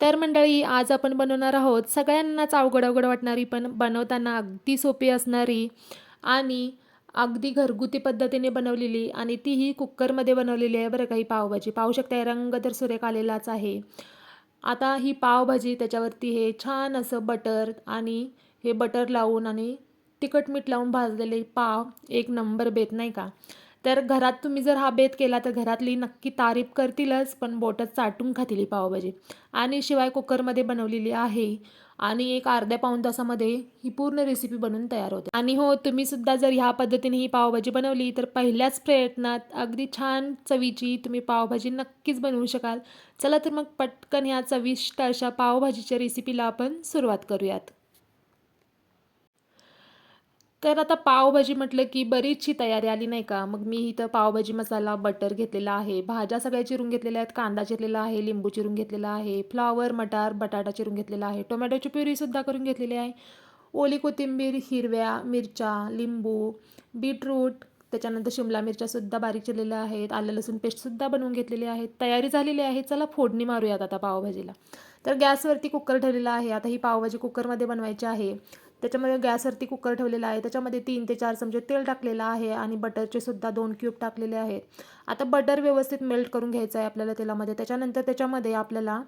तर मंडळी आज आपण बनवणार आहोत सगळ्यांनाच अवघड अवघड वाटणारी पण बनवताना अगदी सोपी असणारी आणि अगदी घरगुती पद्धतीने बनवलेली आणि तीही कुकरमध्ये बनवलेली आहे बरं काही पावभाजी. पाहू शकता रंग तर सुरेख आलेलाच आहे. आता ही पावभाजी त्याच्यावरती हे छान असं बटर आणि हे बटर लावून आणि तिखट मीठ लावून भाजलेले पाव एक नंबर बेत नाही का? तर घरात तुम्ही जर हा बेत केला तर घरातली नक्की तारीफ करतीलच पण बोटच चाटून खातील ही पावभाजी. आणि शिवाय कुकरमध्ये बनवलेली आहे. आणि एक अर्ध्या पाऊण तासामध्ये ही पूर्ण रेसिपी बनवून तयार होते. आणि हो तुम्ही सुद्धा जर ह्या पद्धतीने ही पावभाजी बनवली तर पहिल्याच प्रयत्नात अगदी छान चवीची तुम्ही पावभाजी नक्कीच बनवू शकाल. चला तर मग पटकन ह्या चविष्ट अशा पावभाजीच्या रेसिपीला आपण सुरुवात करूयात. तर आता पावभाजी म्हटलं की बरीचशी तयारी आली नाही का? मग मी इथं पावभाजी मसाला बटर घेतलेला आहे भाज्या सगळ्या चिरून घेतलेल्या आहेत कांदा चिरलेला आहे लिंबू चिरून घेतलेला आहे फ्लावर मटार बटाटा चिरून घेतलेला आहे टोमॅटोची प्युरीसुद्धा करून घेतलेली आहे ओली कोथिंबीर हिरव्या मिरच्या लिंबू बीटरूट त्याच्यानंतर शिमला मिरच्यासुद्धा बारीक चिरलेल्या आहेत आलं लसूण पेस्टसुद्धा बनवून घेतलेली आहे तयारी झालेली आहे चला फोडणी मारूयात आता पावभाजीला. तर गॅसवरती कुकर ठेवलेला आहे आता ही पावभाजी कुकरमध्ये बनवायची आहे. त्याच्यामध्ये गॅसवरती कुकर ठेवलेला आहे. त्याच्यामध्ये तीन ते चार चमचे तेल टाकलेलं आहे आणि बटरचे सुद्धा दोन क्यूब टाकलेले आहेत. आता बटर व्यवस्थित मेल्ट करून घ्यायचं आहे आपल्याला तेलामध्ये. त्याच्यानंतर त्याच्यामध्ये आपल्याला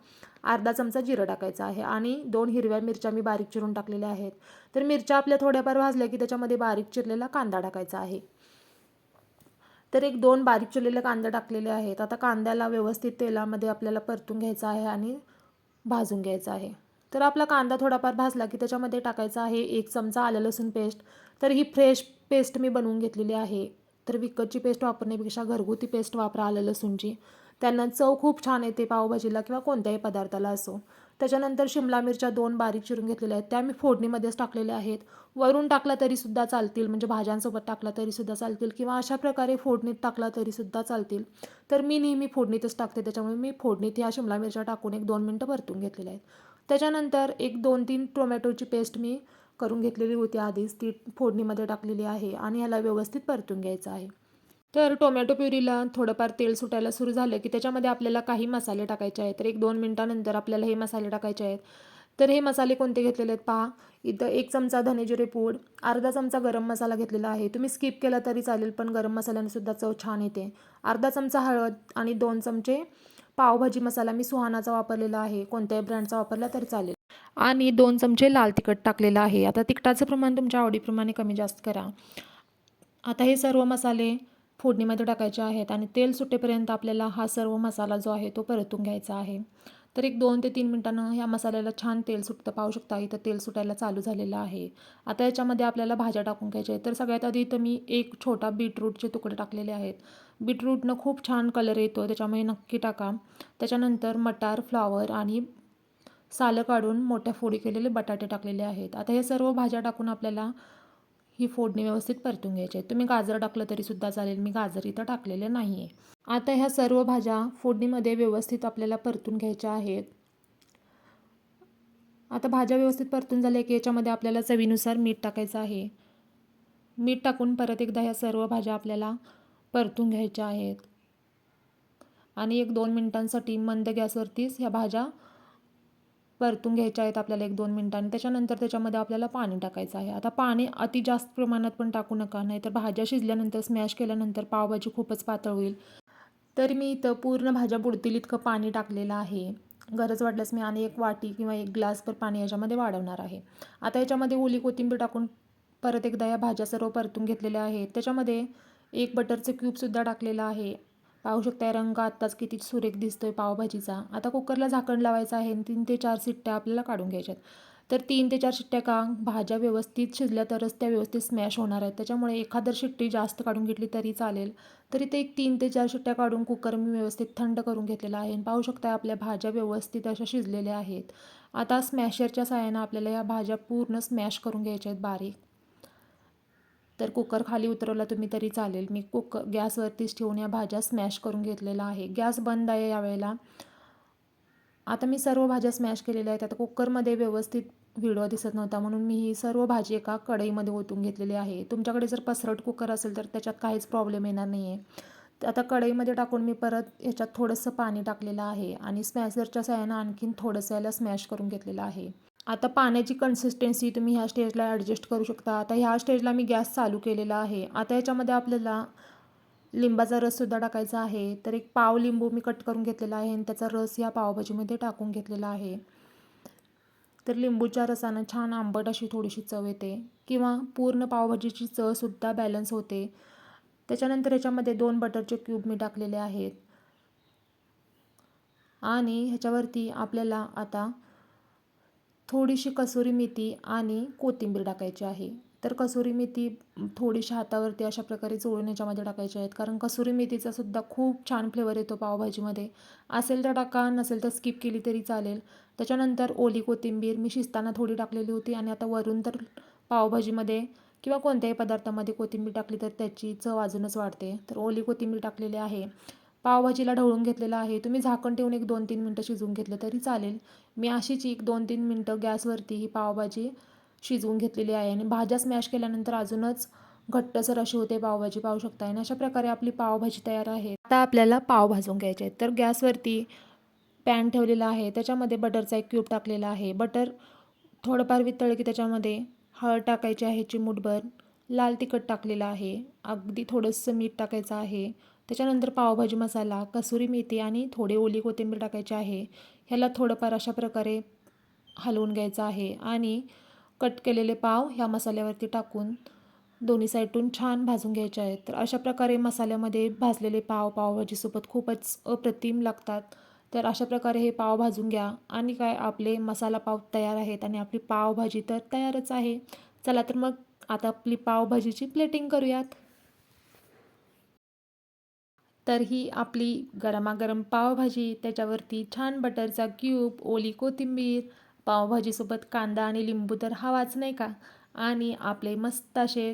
अर्धा चमचा जिरं टाकायचं आहे आणि दोन हिरव्या मिरच्या मी बारीक चिरून टाकलेल्या आहेत. तर मिरच्या आपल्या थोड्याफार भाजल्या की त्याच्यामध्ये बारीक चिरलेला कांदा टाकायचा आहे. तर एक दोन बारीक चिरलेले कांदे टाकलेले आहेत. आता कांद्याला व्यवस्थित तेलामध्ये आपल्याला परतून घ्यायचं आहे आणि भाजून घ्यायचं आहे. तर आपला कांदा थोडाफार भाजला की त्याच्यामध्ये टाकायचा आहे एक चमचा आलं लसूण पेस्ट. तर ही फ्रेश पेस्ट मी बनवून घेतलेली आहे. तर विकतची पेस्ट वापरण्यापेक्षा घरगुती पेस्ट वापरा आलं लसूणची. त्यांना चव खूप छान येते पावभाजीला किंवा कोणत्याही पदार्थाला असो. त्याच्यानंतर शिमला मिरच्या दोन बारीक चिरून घेतलेल्या आहेत. त्या मी फोडणीमध्येच टाकलेल्या आहेत. वरून टाकला तरीसुद्धा चालतील म्हणजे भाज्यांसोबत टाकला तरीसुद्धा चालतील किंवा अशा प्रकारे फोडणीत टाकला तरीसुद्धा चालतील. तर मी नेहमी फोडणीतच टाकते त्याच्यामुळे मी फोडणीत ह्या शिमला मिरच्या टाकून एक दोन मिनटं परतून घेतलेल्या आहेत. त्याच्यानंतर एक दोन तीन टोमॅटोची पेस्ट मी करून घेतलेली होती आधीच. ती फोडणीमध्ये टाकलेली आहे आणि ह्याला व्यवस्थित परतून घ्यायचं आहे. तर टोमॅटो प्युरीला थोडंफार तेल सुटायला सुरू झालं की त्याच्यामध्ये आपल्याला काही मसाले टाकायचे आहेत. तर एक दोन मिनटानंतर आपल्याला हे मसाले टाकायचे आहेत. तर हे मसाले कोणते घेतलेले आहेत पहा. इथं एक चमचा धनेजिरे पूड अर्धा चमचा गरम मसाला घेतलेला आहे. तुम्ही स्किप केला तरी चालेल पण गरम मसाल्याने सुद्धा चव छान येते. अर्धा चमचा हळद आणि दोन चमचे पावभाजी मसाला मी सुहानाचा वापरलेला आहे. कोणत्याही ब्रँडचा वापरला तरी चालेल. आणि दोन चमचे लाल तिखट टाकलेलं आहे. आता तिखटाचं प्रमाण तुमच्या आवडीप्रमाणे कमी जास्त करा. आता हे सर्व मसाले फोडणीमध्ये टाकायचे आहेत आणि तेल सुटेपर्यंत आपल्याला हा सर्व मसाला जो आहे तो परतून घ्यायचा आहे. तर एक दोन ते तीन मिनटानं ह्या मसाल्याला छान तेल सुटतं. पाहू शकता इथं तेल सुटायला चालू झालेलं आहे. आता याच्यामध्ये आपल्याला भाज्या टाकून घ्यायच्या आहेत. तर सगळ्यात आधी इथं मी एक छोटा बीटरूटचे तुकडे टाकलेले आहेत. बीटरूटनं खूप छान कलर येतो. त्याच्यामुळे नक्की टाका. त्याच्यानंतर मटार फ्लॉवर आणि सालं काढून मोठ्या फोडी केलेले बटाटे टाकलेले आहेत. आता हे सर्व भाज्या टाकून आपल्याला ही फोडणी व्यवस्थित परतून घ्यायची आहे. तुम्ही गाजर टाकलं तरीसुद्धा चालेल. मी गाजर इथं टाकलेले नाही आहे आता ह्या सर्व भाज्या फोडणीमध्ये व्यवस्थित आपल्याला परतून घ्यायच्या आहेत. आता भाज्या व्यवस्थित परतून झाल्या की याच्यामध्ये आपल्याला चवीनुसार मीठ टाकायचं आहे. मीठ टाकून परत एकदा ह्या सर्व भाज्या आपल्याला परतून घ्यायच्या आहेत. आणि एक दोन मिनटांसाठी मंद गॅसवरतीच ह्या भाज्या परतून घ्यायच्या आहेत आपल्याला एक दोन मिनटांनी. त्याच्यानंतर त्याच्यामध्ये आपल्याला पाणी टाकायचं आहे. आता पाणी अति जास्त प्रमाणात पण टाकू नका नाहीतर भाज्या शिजल्यानंतर स्मॅश केल्यानंतर पावभाजी खूपच पातळ होईल. तर मी इथं पूर्ण भाज्या बुडतील इतकं पाणी टाकलेलं आहे. गरज वाटल्यास मी आणि एक वाटी किंवा एक ग्लासभर पाणी याच्यामध्ये वाढवणार आहे. आता याच्यामध्ये ओली कोथिंबीर टाकून परत एकदा या भाज्या सर्व परतून घेतलेल्या आहेत. त्याच्यामध्ये एक बटरचं क्यूबसुद्धा टाकलेलं आहे. पाहू शकताय रंग आत्ताच किती सुरेख दिसतोय पावभाजीचा. आता कुकरला झाकण लावायचं आहे आणि तीन ते चार शिट्ट्या आपल्याला काढून घ्यायच्यात. तर तीन ते चार शिट्ट्या का? भाज्या व्यवस्थित शिजल्या तरच त्या व्यवस्थित स्मॅश होणार आहेत. त्याच्यामुळे एखादर शिट्टी जास्त काढून घेतली तरी चालेल. तरी ते एक तीन ते चार शिट्ट्या काढून कुकर मी व्यवस्थित थंड करून घेतलेला आहे आणि पाहू शकता आपल्या भाज्या व्यवस्थित अशा शिजलेल्या आहेत. आता स्मॅशरच्या साहाय्यानं आपल्याला या भाज्या पूर्ण स्मॅश करून घ्यायच्या आहेत बारीक. तर कुकर खाली उतरवला तुम्ही तरी चालेल. मी कुकर गॅसवरतीच ठेवून या भाज्या स्मॅश करून घेतलेला आहे. गॅस बंद आहे यावेळेला. आता मी सर्व भाज्या स्मॅश केलेल्या आहेत. आता कुकरमध्ये व्यवस्थित व्हिडिओ दिसत नव्हता म्हणून मी ही सर्व भाजी एका कढईमध्ये ओतून घेतलेली आहे. तुमच्याकडे जर पसरट कुकर असेल तर त्याच्यात काहीच प्रॉब्लेम येणार नाही आहे आता कढईमध्ये टाकून मी परत ह्याच्यात थोडंसं पाणी टाकलेलं आहे आणि स्मॅशरच्या साह्यानं आणखीन थोडंसं याला स्मॅश करून घेतलेलं आहे. आता पाण्याची कन्सिस्टन्सी तुम्ही ह्या स्टेजला ॲडजस्ट करू शकता. आता ह्या स्टेजला मी गॅस चालू केलेला आहे. आता याच्यामध्ये आपल्याला लिंबाचा रससुद्धा टाकायचा आहे. तर एक पाव लिंबू मी कट करून घेतलेला आहे आणि त्याचा रस या पावभाजीमध्ये टाकून घेतलेला आहे. तर लिंबूच्या रसानं छान आंबट अशी थोडीशी चव येते. किंवा पूर्ण पावभाजीची चवसुद्धा बॅलन्स होते. त्याच्यानंतर याच्यामध्ये दोन बटरचे क्यूब मी टाकलेले आहेत. आणि ह्याच्यावरती आपल्याला आता थोडीशी कसुरी मेथी आणि कोथिंबीर टाकायची आहे. तर कसुरी मेथी थोडीशी हातावरती अशा प्रकारे चोळून याच्यामध्ये टाकायची आहेत. कारण कसुरी मेथीचा सुद्धा खूप छान फ्लेवर येतो पावभाजीमध्ये. असेल तर टाका नसेल तर स्किप केली तरी चालेल. त्याच्यानंतर ओली कोथिंबीर मी शिजताना थोडी टाकलेली होती आणि आता वरून तर पावभाजीमध्ये किंवा कोणत्याही पदार्थामध्ये कोथिंबीर टाकली तर त्याची चव अजूनच वाढते. तर ओली कोथिंबीर टाकलेली आहे. पावभाजीला ढवळून घेतलेला आहे. तुम्ही झाकण ठेवून एक दोन तीन मिनटं शिजवून घेतलं तरी चालेल. मी अशीच एक दोन तीन मिनटं गॅसवरती ही पावभाजी शिजवून घेतलेली आहे आणि भाज्या स्मॅश केल्यानंतर अजूनच घट्टसर अशी होते पावभाजी. पाहू शकता आणि अशा प्रकारे आपली पावभाजी तयार आहे. आता आपल्याला पाव भाजून घ्यायचे आहेत. तर गॅसवरती पॅन ठेवलेला आहे. त्याच्यामध्ये बटरचा एक क्यूब टाकलेला आहे. बटर थोडंफार वितळलं की त्याच्यामध्ये हळद टाकायची आहे चिमूटभर. लाल तिखट टाकलेलं आहे. अगदी थोडंसं मीठ टाकायचं आहे. त्याच्यानंतर पावभाजी मसाला कसुरी मेथी आणि थोडे ओली कोथिंबीर टाकायचे आहे. ह्याला थोडंफार अशा प्रकारे हलवून घ्यायचं आहे आणि कट केलेले पाव ह्या मसाल्यावरती टाकून दोन्ही साईडून छान भाजून घ्यायचे आहेत. तर अशा प्रकारे मसाल्यामध्ये भाजलेले पाव पावभाजीसोबत खूपच अप्रतिम लागतात. तर अशा प्रकारे हे पाव भाजून घ्या आणि काय आपले मसाला पाव तयार आहेत आणि आपली पावभाजी तर तयारच आहे. चला तर मग आता आपली पावभाजीची प्लेटिंग करूयात. तर ही आपली गरमागरम पावभाजी त्याच्यावरती छान बटरचा क्यूब ओली कोथिंबीर पावभाजीसोबत कांदा आणि लिंबू तर हवाच नाही का? आणि आपले मस्त असे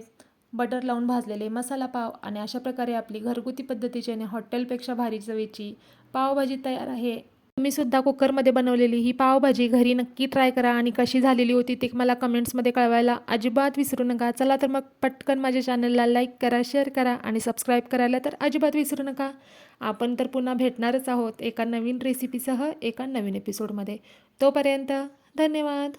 बटर लावून भाजलेले मसाला पाव आणि अशा प्रकारे आपली घरगुती पद्धतीची आणि हॉटेलपेक्षा भारी चवीची पावभाजी तयार आहे. तुम्ही सुद्धा कुकरमध्ये बनवलेली ही पावभाजी घरी नक्की ट्राय करा आणि कशी झालेली होती ते मला कमेंट्समध्ये कळवायला अजिबात विसरू नका. चला तर मग पटकन माझ्या चॅनलला लाईक करा शेअर करा आणि सबस्क्राईब करायला तर अजिबात विसरू नका. आपण तर पुन्हा भेटणारच आहोत एका नवीन रेसिपीसह एका नवीन एपिसोडमध्ये तोपर्यंत धन्यवाद.